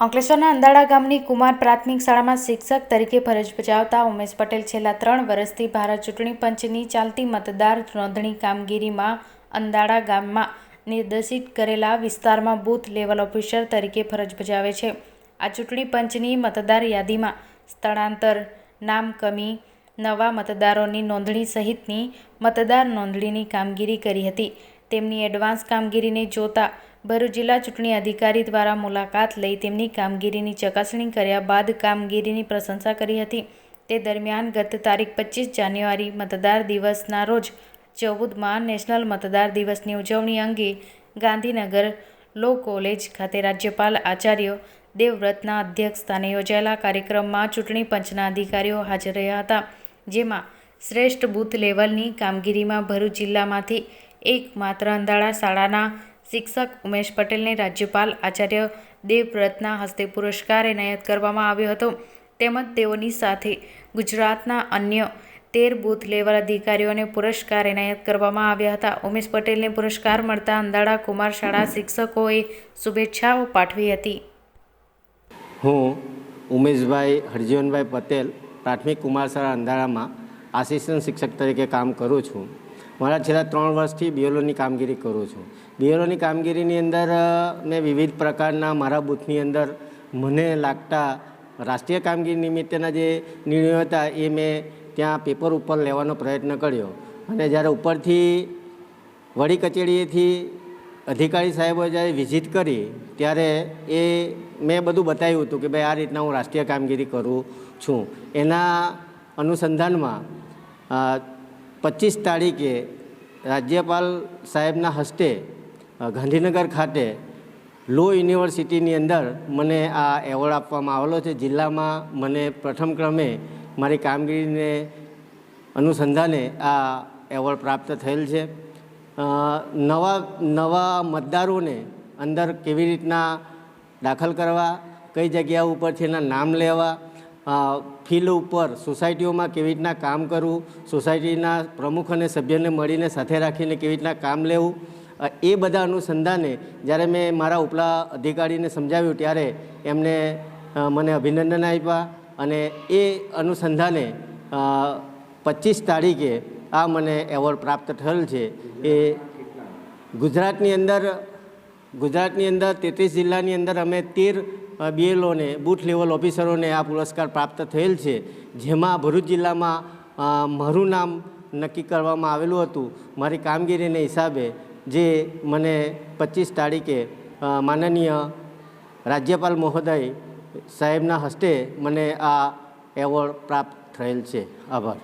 અંકલેશ્વરના અંદાડા ગામની કુમાર પ્રાથમિક શાળામાં શિક્ષક તરીકે ફરજ બજાવતા ઉમેશ પટેલ છેલ્લા ત્રણ વર્ષથી ભારત ચૂંટણી પંચની ચાલતી મતદાર નોંધણી કામગીરીમાં અંદાડા ગામમાં નિર્દેશિત કરેલા વિસ્તારમાં બૂથ લેવલ ઓફિસર તરીકે ફરજ બજાવે છે. આ ચૂંટણી પંચની મતદાર યાદીમાં સ્થળાંતર, નામ કમી, નવા મતદારોની નોંધણી સહિતની મતદાર નોંધણીની કામગીરી કરી હતી. તેમની એડવાન્સ કામગીરીને જોતા ભરૂચ જિલ્લા ચૂંટણી અધિકારી દ્વારા મુલાકાત લઈ તેમની કામગીરીની ચકાસણી કર્યા બાદ કામગીરીની પ્રશંસા કરી હતી. તે દરમિયાન ગત તારીખ પચીસ જાન્યુઆરી મતદાર દિવસના રોજ ચૌદમાં નેશનલ મતદાર દિવસની ઉજવણી અંગે ગાંધીનગર લો કોલેજ ખાતે રાજ્યપાલ આચાર્ય દેવવ્રતના અધ્યક્ષસ્થાને યોજાયેલા કાર્યક્રમમાં ચૂંટણી પંચના અધિકારીઓ હાજર રહ્યા હતા, જેમાં શ્રેષ્ઠ બૂથ લેવલની કામગીરીમાં ભરૂચ જિલ્લામાંથી એકમાત્ર અંધાળા શાળાના શિક્ષક ઉમેશ પટેલને રાજ્યપાલ આચાર્ય દેવવ્રતના હસ્તે પુરસ્કાર એનાયત કરવામાં આવ્યો હતો. તેમજ તેઓની સાથે ગુજરાતના અન્ય તેર બૂથ લેવલ અધિકારીઓને પુરસ્કાર એનાયત કરવામાં આવ્યા હતા. ઉમેશ પટેલને પુરસ્કાર મળતા અંદાડા કુમાર શાળા શિક્ષકોએ શુભેચ્છાઓ પાઠવી હતી. હું ઉમેશભાઈ હરજીવનભાઈ પટેલ, પ્રાથમિક કુમાર શાળા અંધારામાં આસિસ્ટન્ટ શિક્ષક તરીકે કામ કરું છું. મારા છેલ્લા ત્રણ વર્ષથી બીએલઓની કામગીરી કરું છું. બીએલઓની કામગીરીની અંદર મેં વિવિધ પ્રકારના મારા બૂથની અંદર મને લાગતા રાષ્ટ્રીય કામગીરી નિમિત્તેના જે નિર્ણયો હતા એ મેં ત્યાં પેપર ઉપર લેવાનો પ્રયત્ન કર્યો. અને જ્યારે ઉપરથી વડી કચેરીએથી અધિકારી સાહેબો જ્યારે વિઝિટ કરી, ત્યારે એ મેં બધું બતાવ્યું હતું કે ભાઈ, આ રીતના હું રાષ્ટ્રીય કામગીરી કરું છું. એના અનુસંધાનમાં પચીસ તારીખે રાજ્યપાલ સાહેબના હસ્તે ગાંધીનગર ખાતે લો યુનિવર્સિટીની અંદર મને આ એવોર્ડ આપવામાં આવેલો છે. જિલ્લામાં મને પ્રથમ ક્રમે મારી કામગીરીને અનુસંધાને આ એવોર્ડ પ્રાપ્ત થયેલ છે. નવા નવા મતદારોને અંદર કેવી રીતના દાખલ કરવા, કઈ જગ્યા ઉપરથી એના નામ લેવા ફિલ્ડ ઉપર સોસાયટીઓમાં કેવી રીતના કામ કરવું, સોસાયટીના પ્રમુખ અને સભ્યને મળીને સાથે રાખીને કેવી રીતના કામ લેવું એ બધા અનુસંધાને જ્યારે મેં મારા ઉપલા અધિકારીને સમજાવ્યું ત્યારે એમને મને અભિનંદન આપ્યા અને એ અનુસંધાને પચીસ તારીખે આ મને એવોર્ડ પ્રાપ્ત થયેલ છે. એ ગુજરાતની અંદર ગુજરાતની અંદર તેત્રીસ જિલ્લાની અંદર અમે તેર બીએલઓને બૂથ લેવલ ઓફિસરોને આ પુરસ્કાર પ્રાપ્ત થયેલ છે, જેમાં ભરૂચ જિલ્લામાં મારું નામ નક્કી કરવામાં આવેલું હતું, મારી કામગીરીને હિસાબે, જે મને પચીસ તારીખે માનનીય રાજ્યપાલ મહોદય સાહેબના હસ્તે મને આ એવોર્ડ પ્રાપ્ત થયેલ છે. આભાર.